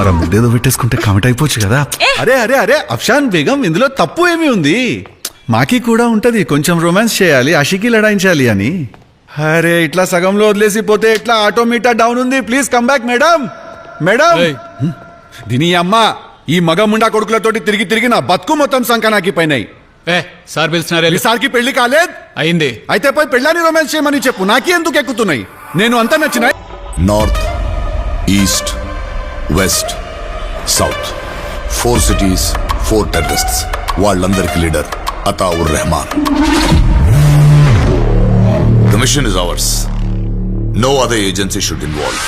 మరి ఆ ముద్దేదో పెట్టేసుకుంటే కమిట్ అయిపోవచ్చు కదా. అరే అరే అరే అఫ్షాన్ బేగం ఇందులో తప్పు ఏమి ఉంది? మాకి కూడా ఉంటది కొంచెం రొమాన్స్ చేయాలి అషికి లడాయించాలి అని. అరే ఇట్లా సగంలో వదిలేసి పోతే ఇట్లా ఆటోమీటర్ డౌన్ ఉంది? Please come back madam madam. దీని అమ్మ ఈ మగ ముండా కొడుకులతోటి తిరిగి తిరిగి నా బతుకు మొత్తం సంకనాకి పోయినాయి. ఏ సార్ పిలిచినారే ఈసారికి పెళ్ళి కాలేదు? అయింది. అయితే పోయి పెళ్ళాని రొమాన్స్ చేయమని చెప్పు నాకే ఎందుకు ఎక్కుతున్నాయి? నేను అంతా నచ్చినాయి north east west south. Four cities four terrorists వాళ్ళందరికి leader Ataur Rehman. The mission is ours no other agency should involve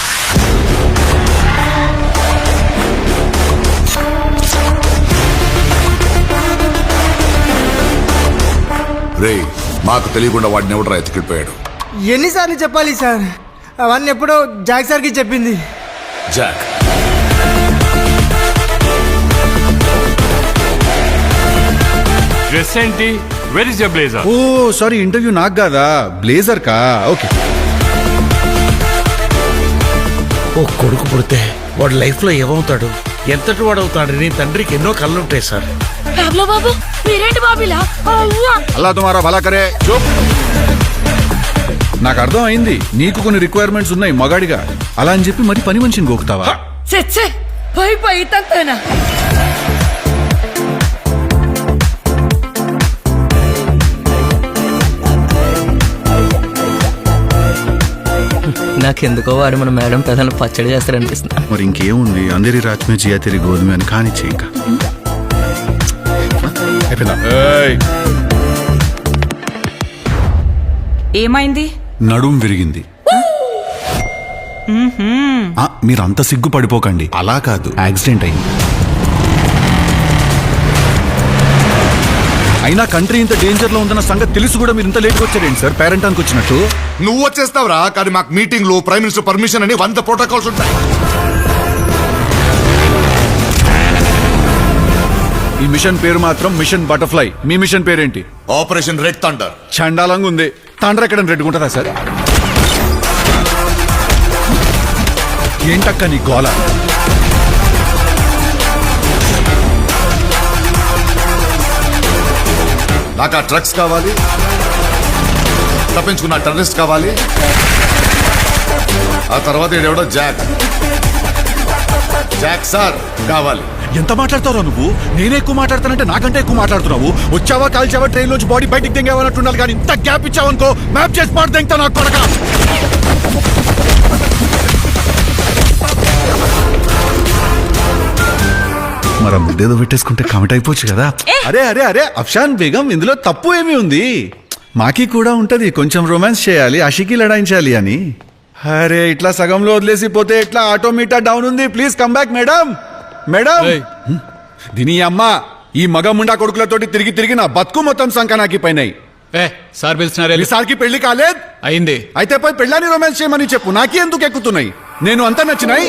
రే మాకు తెలియకుండా వాడిని ఎవడరా ఎత్తుకెళ్ళిపోయాడు? ఎన్నిసార్లు చెప్పాలి సార్. అవన్నీ ఎప్పుడో జాక్ సార్కి చెప్పింది. జాక్ డ్రెస్ ఏంటి? Where is your blazer oh sorry interview నాకు కాదా? బ్లేజర్ కా? ఓకే ఓ కొడుకు పుడితే వాడు లైఫ్లో ఏమవుతాడు? ఎంతటి వాడు అవుతాడని తండ్రికి ఎన్నో కళ్ళుంటాయి సార్. బాబు మీరేంటి బాబిలా అవ్వా! అల్లా తుమారా భలా కరే. చూప్ నాకు అర్థం అయింది నీకు కొన్ని రిక్వైర్మెంట్స్ ఉన్నాయి మగాడిగా. అలా అని చెప్పి మరి పని మనిషిని గోకుతావా? చెచ్చే పోయి పోయి తంతేనా నాకెందుకో వాడు మన మేడం పెదలు పచ్చడి చేస్తారనిపిస్తుంది. మరి ఇంకేముంది? అందరి రాజ్మే జియా తెరి గోధుమ అని కానిచ్చే ఇంకా. అయిపోయిందా? ఏయ్, ఏమైంది? నడుం విరిగింది. ఆ, మీరు అంత సిగ్గు పడిపోకండి అలా కాదు. యాక్సిడెంట్ అయింది. అయినా కంట్రీ ఇంత డేంజర్లో ఉందన్న సంగతి తెలిసి కూడా మీరు ఇంత లేట్ వచ్చారేంటి సార్? పేరెంటానికి వచ్చినట్టు? నువ్వు వచ్చేస్తావురా కానీ మాకు మీటింగ్లో ప్రైమ్ మినిస్టర్ పర్మిషన్ అని వంద ప్రోటోకాల్స్ ఉంటాయి. ఈ మిషన్ పేరు మాత్రం మిషన్ బటర్ఫ్లై మీ మిషన్ పేరేంటి? ఆపరేషన్ రెడ్ థండర్ చండాలంగా ఉంది. తాండ్ర ఎక్కడ రెడ్డుకుంటుందా సార్? ఏంటక్క నీ గోల? నాకు ఆ డ్రగ్స్ కావాలి. తప్పించుకున్న టెర్రరిస్ట్ కావాలి. ఆ తర్వాత ఈడెవడో జాక్. జాక్ సార్ కావాలి. ఎంత మాట్లాడతావు నువ్వు? నేనే ఎక్కువ మాట్లాడతానంటే నాకంటే ఎక్కువ మాట్లాడుతున్నావు. వచ్చావా కాల్చావా ట్రైన్ నుంచి బాడీ బయటికి దింగేవన్నట్టు కానీ ఇంత గ్యాప్ ఇచ్చావనుకో మ్యాప్ చేసి పాటు దింగుతా నాకు కొడక. మరి ఆ ముద్దేదో పెట్టేసుకుంటే కమిట్ అయిపోవచ్చు కదా. అరే అరే అరే అఫ్షాన్ బేగం ఇందులో తప్పు ఏమి ఉంది? మాకి కూడా ఉంటది కొంచెం రొమాన్స్ చేయాలి అషికి లడాయించాలి అని. అరే ఇట్లా సగంలో వదిలేసి పోతే ఇట్లా ఆటోమీటర్ డౌన్ ఉంది? Please come back madam madam. దీని అమ్మ ఈ మగ ముండా కొడుకులతోటి తిరిగి తిరిగి నా బతుకు మొత్తం సంకనాకి పోయినాయి ఏ సార్ పిలిచినారే ఈసారికి పెళ్ళి కాలేదు? అయింది. అయితే పోయి పెళ్ళాని రొమాన్స్ చేయమని చెప్పు నాకే ఎందుకు ఎక్కుతున్నాయి? నేను అంతా నచ్చినాయి?